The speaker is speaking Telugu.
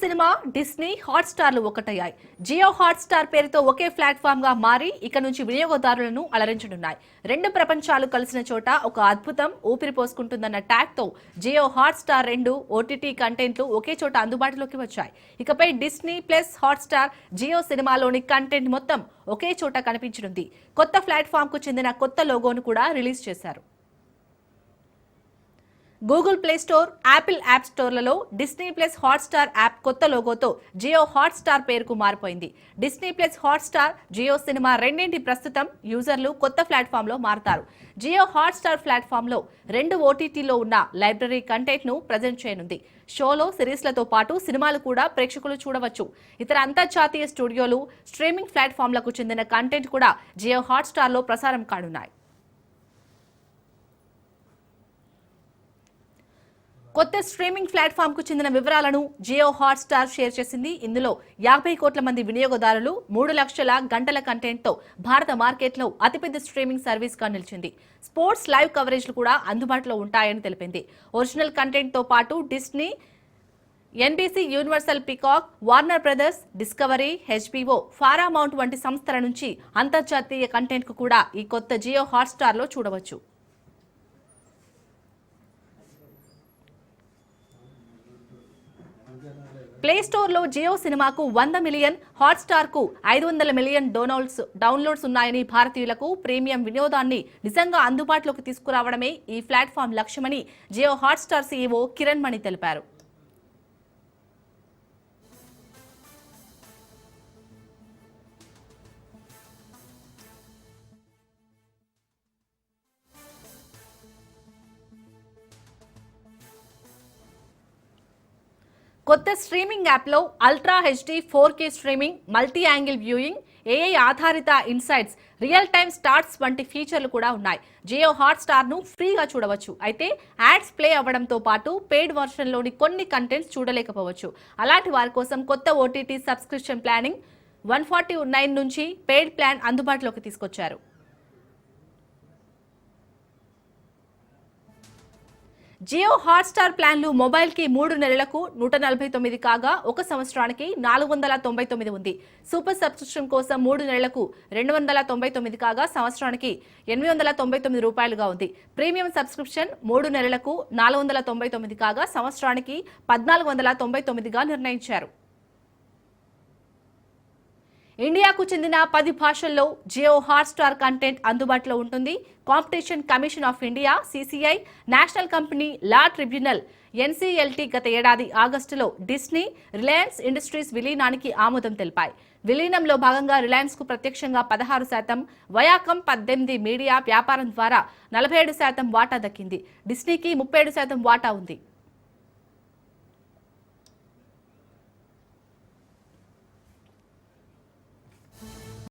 సినిమా డిస్నీ హాట్స్టార్లు ఒకటయ్యాయి. జియో హాట్స్టార్ పేరుతో ఒకే ప్లాట్ఫామ్గా మారి ఇక నుంచి వినియోగదారులను అలరించనున్నాయి. రెండు ప్రపంచాలు కలిసిన చోట ఒక అద్భుతం ఊపిరి పోసుకుంటుందన్న ట్యాగ్తో జియో హాట్స్టార్ రెండు ఓటీటీ కంటెంట్లు ఒకే చోట అందుబాటులోకి వచ్చాయి. ఇకపై డిస్నీ ప్లస్ హాట్స్టార్ జియో సినిమాలోని కంటెంట్ మొత్తం ఒకే చోట కనిపించనుంది. కొత్త ప్లాట్ఫామ్కు చెందిన కొత్త లోగోను కూడా రిలీజ్ చేశారు. Google Play Store Apple App స్టోర్లలో Disney plus Hotstar app కొత్త లోగోతో జియో హాట్స్టార్ పేరుకు మారిపోయింది. Disney plus Hotstar Jio cinema రెండింటి ప్రస్తుతం యూజర్లు కొత్త ప్లాట్ఫామ్లో మారతారు. జియో హాట్స్టార్ ప్లాట్ఫామ్లో రెండు ఓటీటీలో ఉన్న లైబ్రరీ కంటెంట్ను ప్రజెంట్ చేయనుంది. షోలో సిరీస్లతో పాటు సినిమాలు కూడా ప్రేక్షకులు చూడవచ్చు. ఇతర అంతర్జాతీయ స్టూడియోలు స్ట్రీమింగ్ ప్లాట్ఫామ్లకు చెందిన కంటెంట్ కూడా జియో హాట్స్టార్లో ప్రసారం కానున్నాయి. కొత్త స్ట్రీమింగ్ ప్లాట్ఫామ్కు చెందిన వివరాలను జియో హాట్స్టార్ షేర్ చేసింది. ఇందులో యాభై కోట్ల మంది వినియోగదారులు మూడు లక్షల గంటల కంటెంట్తో భారత మార్కెట్లో అతిపెద్ద స్ట్రీమింగ్ సర్వీస్గా నిలిచింది. స్పోర్ట్స్ లైవ్ కవరేజ్లు కూడా అందుబాటులో ఉంటాయని తెలిపింది. ఒరిజినల్ కంటెంట్తో పాటు Disney NBC Universal Peacock Warner Brothers Discovery HBO Paramount వంటి సంస్థల నుంచి అంతర్జాతీయ కంటెంట్కు కూడా ఈ కొత్త జియో హాట్స్టార్లో చూడవచ్చు. ప్లే స్టోర్లో జియో సినిమాకు వంద మిలియన్ హాట్స్టార్కు ఐదు వందల మిలియన్ డౌన్లోడ్స్ డౌన్లోడ్స్ ఉన్నాయని భారతీయులకు ప్రీమియం వినోదాన్ని నిజంగా అందుబాటులోకి తీసుకురావడమే ఈ ప్లాట్ఫామ్ లక్ష్యమని జియో హాట్స్టార్ సీఈఓ కిరణ్ మణి తెలిపారు. కొత్త స్ట్రీమింగ్ యాప్లో ultra HD four K streaming multi angle viewing AI ఆధారిత ఇన్సైట్స్ రియల్ టైమ్ స్టార్ట్స్ వంటి ఫీచర్లు కూడా ఉన్నాయి. జియో హాట్ స్టార్ను ఫ్రీగా చూడవచ్చు. అయితే యాడ్స్ ప్లే అవ్వడంతో పాటు పెయిడ్ వర్షన్లోని కొన్ని కంటెంట్స్ చూడలేకపోవచ్చు. అలాంటి వారి కోసం కొత్త OTT subscription planning one forty nine నుంచి పెయిడ్ ప్లాన్ అందుబాటులోకి తీసుకొచ్చారు. జియో హాట్స్టార్ ప్లాన్లు మొబైల్కి మూడు నెలలకు నూట నలభై తొమ్మిది కాగా ఒక సంవత్సరానికి నాలుగు వందల తొంభై తొమ్మిది ఉంది. సూపర్ సబ్స్క్రిప్షన్ కోసం మూడు నెలలకు రెండు వందల తొంభై తొమ్మిది కాగా సంవత్సరానికి ఎనిమిది వందల తొంభై తొమ్మిది రూపాయలుగా ఉంది. ప్రీమియం సబ్స్క్రిప్షన్ మూడు నెలలకు నాలుగు వందల తొంభై తొమ్మిది కాగా సంవత్సరానికి పద్నాలుగు వందల తొంభై తొమ్మిదిగా నిర్ణయించారు. ఇండియాకు చెందిన పది భాషల్లో జియో హాట్స్టార్ కంటెంట్ అందుబాటులో ఉంటుంది. Competition commission of India CCI national company law tribunal NCLT గత ఏడాది ఆగస్టులో డిస్నీ రిలయన్స్ ఇండస్ట్రీస్ విలీనానికి ఆమోదం తెలిపాయి. విలీనంలో భాగంగా రిలయన్స్కు ప్రత్యక్షంగా పదహారు శాతం వయాకం పద్దెనిమిది మీడియా వ్యాపారం ద్వారా నలభై ఏడు శాతం వాటా దక్కింది. డిస్నీకి ముప్పై ఏడు శాతం వాటా ఉంది.